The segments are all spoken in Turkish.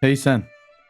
Hey sen.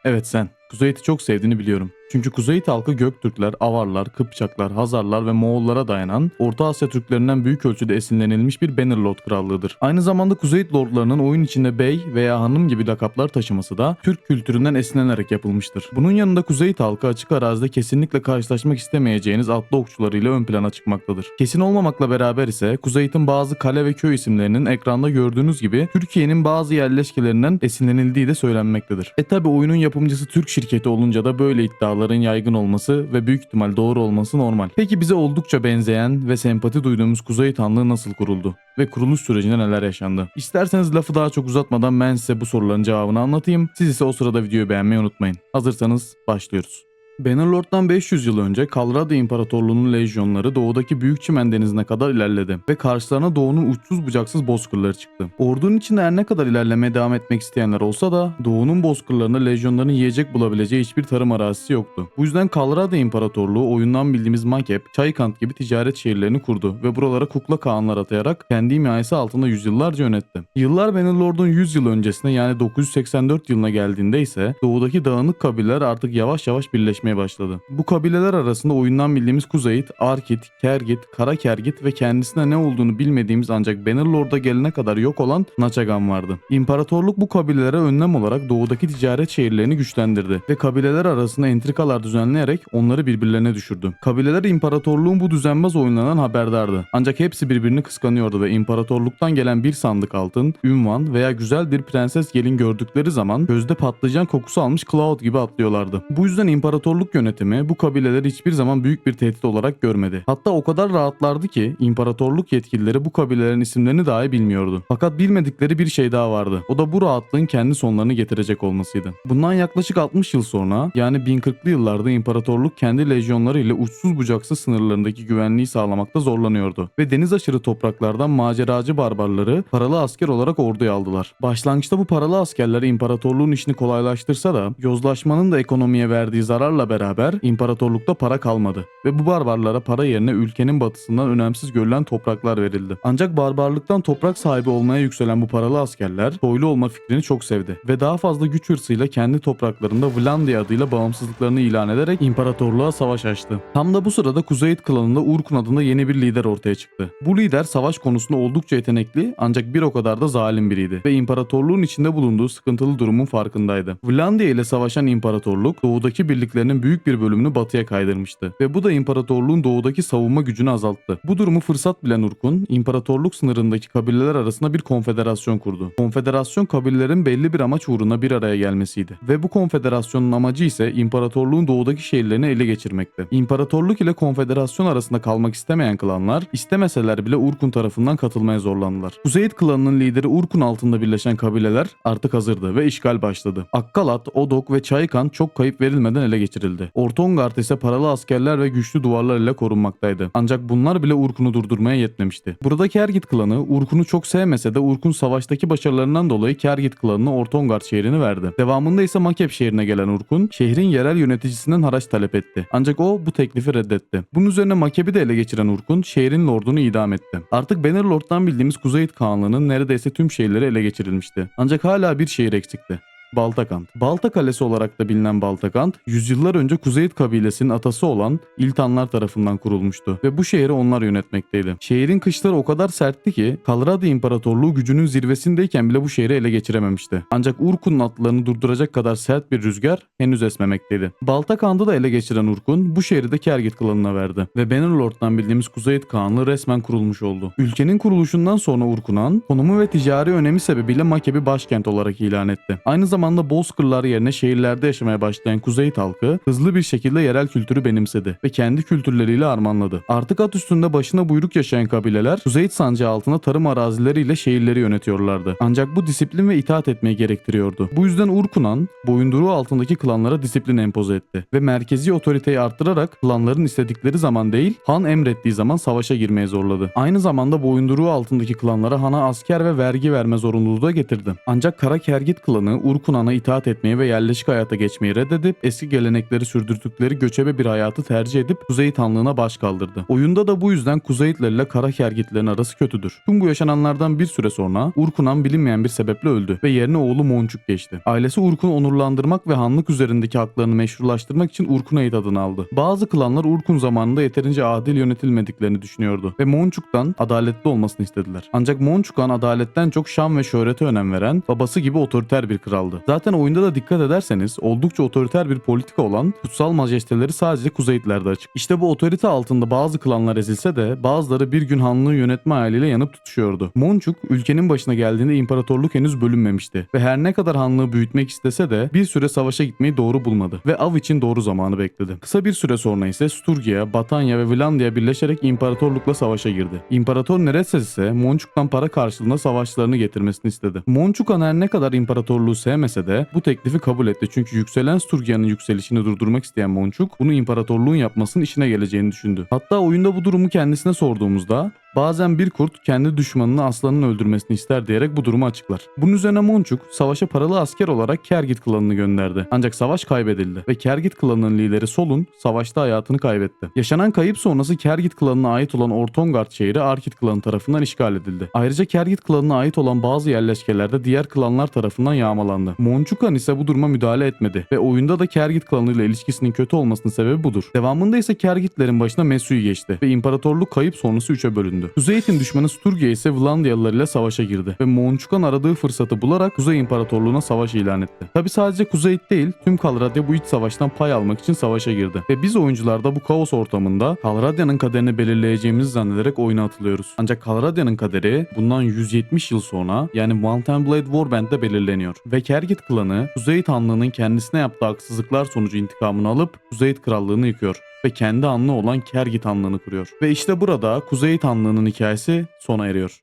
Evet sen. Kuzeyit'i çok sevdiğini biliyorum. Çünkü Kuzeyit halkı Göktürkler, Avarlar, Kıpçaklar, Hazarlar ve Moğollara dayanan Orta Asya Türklerinden büyük ölçüde esinlenilmiş bir Bannerlord krallığıdır. Aynı zamanda Kuzeyit lordlarının oyun içinde bey veya hanım gibi lakaplar taşıması da Türk kültüründen esinlenerek yapılmıştır. Bunun yanında Kuzeyit halkı açık arazide kesinlikle karşılaşmak istemeyeceğiniz atlı okçularıyla ön plana çıkmaktadır. Kesin olmamakla beraber ise Kuzeyit'in bazı kale ve köy isimlerinin ekranda gördüğünüz gibi Türkiye'nin bazı yerleşkelerinden esinlenildiği de söylenmektedir. E tabi oyunun yapımcısı Türk şirketi olunca da böyle iddiaların yaygın olması ve büyük ihtimal doğru olması normal. Peki bize oldukça benzeyen ve sempati duyduğumuz Kuzeyit Hanlığı nasıl kuruldu? Ve kuruluş sürecinde neler yaşandı? İsterseniz lafı daha çok uzatmadan ben size bu soruların cevabını anlatayım. Siz ise o sırada videoyu beğenmeyi unutmayın. Hazırsanız başlıyoruz. Bannerlord'dan 500 yıl önce Kalradi İmparatorluğu'nun lejyonları doğudaki Büyük Çimen Denizi'ne kadar ilerledi ve karşılarına doğunun uçsuz bucaksız bozkırları çıktı. Ordunun içinde her ne kadar ilerlemeye devam etmek isteyenler olsa da doğunun bozkırlarında lejyonların yiyecek bulabileceği hiçbir tarım arazisi yoktu. Bu yüzden Kalradi İmparatorluğu oyundan bildiğimiz Makep, Çaykant gibi ticaret şehirlerini kurdu ve buralara kukla kağanlar atayarak kendi himayesi altında yüzyıllarca yönetti. Yıllar Bannerlord'un 100 yıl öncesine yani 984 yılına geldiğinde ise doğudaki dağınık kabileler artık yavaş yavaş birleşmeye başladı. Bu kabileler arasında oyundan bildiğimiz Kuzeyit, Arkit, Kergit, Kara Kergit ve kendisine ne olduğunu bilmediğimiz ancak Bannerlord'a gelene kadar yok olan Naçagan vardı. İmparatorluk bu kabilelere önlem olarak doğudaki ticaret şehirlerini güçlendirdi ve kabileler arasında entrikalar düzenleyerek onları birbirlerine düşürdü. Kabileler imparatorluğun bu düzenbaz oyunlarından haberdardı. Ancak hepsi birbirini kıskanıyordu ve imparatorluktan gelen bir sandık altın, ünvan veya güzel bir prenses gelin gördükleri zaman gözde patlıcan kokusu almış Cloud gibi atlıyorlardı. Bu yüzden imparatorluk yönetimi bu kabileleri hiçbir zaman büyük bir tehdit olarak görmedi. Hatta o kadar rahatlardı ki imparatorluk yetkilileri bu kabilelerin isimlerini dahi bilmiyordu. Fakat bilmedikleri bir şey daha vardı. O da bu rahatlığın kendi sonlarını getirecek olmasıydı. Bundan yaklaşık 60 yıl sonra yani 1040'lı yıllarda imparatorluk kendi lejyonları ile uçsuz bucaksız sınırlarındaki güvenliği sağlamakta zorlanıyordu. Ve deniz aşırı topraklardan maceracı barbarları paralı asker olarak orduya aldılar. Başlangıçta bu paralı askerler imparatorluğun işini kolaylaştırsa da yozlaşmanın da ekonomiye verdiği zararla beraber imparatorlukta para kalmadı. Ve bu barbarlara para yerine ülkenin batısından önemsiz görülen topraklar verildi. Ancak barbarlıktan toprak sahibi olmaya yükselen bu paralı askerler soylu olma fikrini çok sevdi. Ve daha fazla güç hırsıyla kendi topraklarında Vlandia adıyla bağımsızlıklarını ilan ederek imparatorluğa savaş açtı. Tam da bu sırada Kuzeyit klanında Urkun adında yeni bir lider ortaya çıktı. Bu lider savaş konusunda oldukça yetenekli ancak bir o kadar da zalim biriydi ve imparatorluğun içinde bulunduğu sıkıntılı durumun farkındaydı. Vlandia ile savaşan imparatorluk doğudaki birliklerinin büyük bir bölümünü batıya kaydırmıştı ve bu da imparatorluğun doğudaki savunma gücünü azalttı. Bu durumu fırsat bilen Urkun, imparatorluk sınırındaki kabileler arasında bir konfederasyon kurdu. Konfederasyon kabilelerin belli bir amaç uğruna bir araya gelmesiydi ve bu konfederasyonun amacı ise imparatorluğun doğudaki şehirlerini ele geçirmekti. İmparatorluk ile konfederasyon arasında kalmak istemeyen klanlar istemeseler bile Urkun tarafından katılmaya zorlandılar. Kuzeyit klanının lideri Urkun altında birleşen kabileler artık hazırdı ve işgal başladı. Akkalat, Odok ve Çaykan çok kayıp verilmeden ele geçirildi. Ortongard ise paralı askerler ve güçlü duvarlar ile korunmaktaydı. Ancak bunlar bile Urkun'u durdurmaya yetmemişti. Buradaki Kergit klanı Urkun'u çok sevmese de Urkun savaştaki başarılarından dolayı Kergit klanına Ortongard şehrini verdi. Devamında ise Makep şehrine gelen Urkun şehrin yerel yöneticisinden haraç talep etti. Ancak o bu teklifi reddetti. Bunun üzerine Makep'i de ele geçiren Urkun şehrin lordunu idam etti. Artık Bannerlord'dan bildiğimiz Kuzeyit Kağanlığı'nın neredeyse tüm şehirleri ele geçirilmişti. Ancak hala bir şehir eksikti. Baltakant. Balta Kalesi olarak da bilinen Baltakant, yüzyıllar önce Kuzeyit kabilesinin atası olan İltanlar tarafından kurulmuştu ve bu şehri onlar yönetmekteydi. Şehrin kışları o kadar sertti ki Kalradi İmparatorluğu gücünün zirvesindeyken bile bu şehri ele geçirememişti. Ancak Urkun'un atlarını durduracak kadar sert bir rüzgar henüz esmemekteydi. Baltakant'ı da ele geçiren Urkun bu şehri de Kergit klanına verdi ve Bannerlord'dan bildiğimiz Kuzeyit Kağanlığı resmen kurulmuş oldu. Ülkenin kuruluşundan sonra Urkunan, konumu ve ticari önemi sebebiyle Makeb'i başkent olarak ilan etti. Aynı zamanda bozkırlar yerine şehirlerde yaşamaya başlayan Kuzeyit halkı hızlı bir şekilde yerel kültürü benimsedi ve kendi kültürleriyle harmanladı. Artık at üstünde başına buyruk yaşayan kabileler Kuzeyit sancağı altında tarım arazileriyle şehirleri yönetiyorlardı. Ancak bu disiplin ve itaat etmeyi gerektiriyordu. Bu yüzden Urkunan boyunduruğu altındaki klanlara disiplin empoze etti ve merkezi otoriteyi arttırarak klanların istedikleri zaman değil han emrettiği zaman savaşa girmeye zorladı. Aynı zamanda boyunduruğu altındaki klanlara hana asker ve vergi verme zorunluluğu da getirdi. Ancak Kara Kergit klanı Urkun Urkun Han'a itaat etmeyi ve yerleşik hayata geçmeyi reddedip eski gelenekleri sürdürdükleri göçebe bir hayatı tercih edip Kuzeyit Hanlığı'na baş kaldırdı. Oyunda da bu yüzden Kuzeyitler ile Kara Kergitlerin arası kötüdür. Tüm bu yaşananlardan bir süre sonra Urkun Han bilinmeyen bir sebeple öldü ve yerine oğlu Monçuk geçti. Ailesi Urkun'u onurlandırmak ve hanlık üzerindeki haklarını meşrulaştırmak için Urkunait adını aldı. Bazı klanlar Urkun zamanında yeterince adil yönetilmediklerini düşünüyordu ve Monçuk'tan adaletli olmasını istediler. Ancak Monçuk Han adaletten çok şan ve şöhrete önem veren babası gibi otoriter bir kraldı. Zaten oyunda da dikkat ederseniz oldukça otoriter bir politika olan kutsal majesteleri sadece Kuzeyitlerde açık. İşte bu otorite altında bazı klanlar ezilse de bazıları bir gün hanlığı yönetme hayaliyle yanıp tutuşuyordu. Monçuk ülkenin başına geldiğinde imparatorluk henüz bölünmemişti ve her ne kadar hanlığı büyütmek istese de bir süre savaşa gitmeyi doğru bulmadı ve av için doğru zamanı bekledi. Kısa bir süre sonra ise Sturgia, Batanya ve Vlandia birleşerek imparatorlukla savaşa girdi. İmparator Nereses ise Monçuk'tan para karşılığında savaşlarını getirmesini istedi. Monçuk her ne kadar imparatorluğu sevmese de bu teklifi kabul etti çünkü yükselen Sturgia'nın yükselişini durdurmak isteyen Monçuk bunu imparatorluğun yapmasının işine geleceğini düşündü. Hatta oyunda bu durumu kendisine sorduğumuzda Bazen bir kurt kendi düşmanını aslanın öldürmesini ister diyerek bu durumu açıklar. Bunun üzerine Monçuk savaşa paralı asker olarak Kergit klanını gönderdi. Ancak savaş kaybedildi ve Kergit klanının lideri Solun savaşta hayatını kaybetti. Yaşanan kayıp sonrası Kergit klanına ait olan Ortongard şehri Arkit klanı tarafından işgal edildi. Ayrıca Kergit klanına ait olan bazı yerleşkeler de diğer klanlar tarafından yağmalandı. Monçuk Han ise bu duruma müdahale etmedi ve oyunda da Kergit klanıyla ilişkisinin kötü olmasının sebebi budur. Devamında ise Kergitlerin başına Mesui geçti ve imparatorluk kayıp sonrası üçe bölündü. Kuzeyit'in düşmanı Sturgia ise Vlandiyalılar ile savaşa girdi ve Monçukan aradığı fırsatı bularak Kuzey İmparatorluğu'na savaş ilan etti. Tabi sadece Kuzeyit değil tüm Kalradya bu iç savaştan pay almak için savaşa girdi ve biz oyuncular da bu kaos ortamında Kalradya'nın kaderini belirleyeceğimizi zannederek oyuna atılıyoruz. Ancak Kalradya'nın kaderi bundan 170 yıl sonra yani Mountain Blade Warband'de belirleniyor ve Kergit klanı Kuzeyit Hanlığı'nın kendisine yaptığı haksızlıklar sonucu intikamını alıp Kuzeyit Krallığı'nı yıkıyor ve kendi hanlığı olan Kergit Hanlığı'nı kuruyor. Ve işte burada Kuzeyit Hanlığı'nın hikayesi sona eriyor.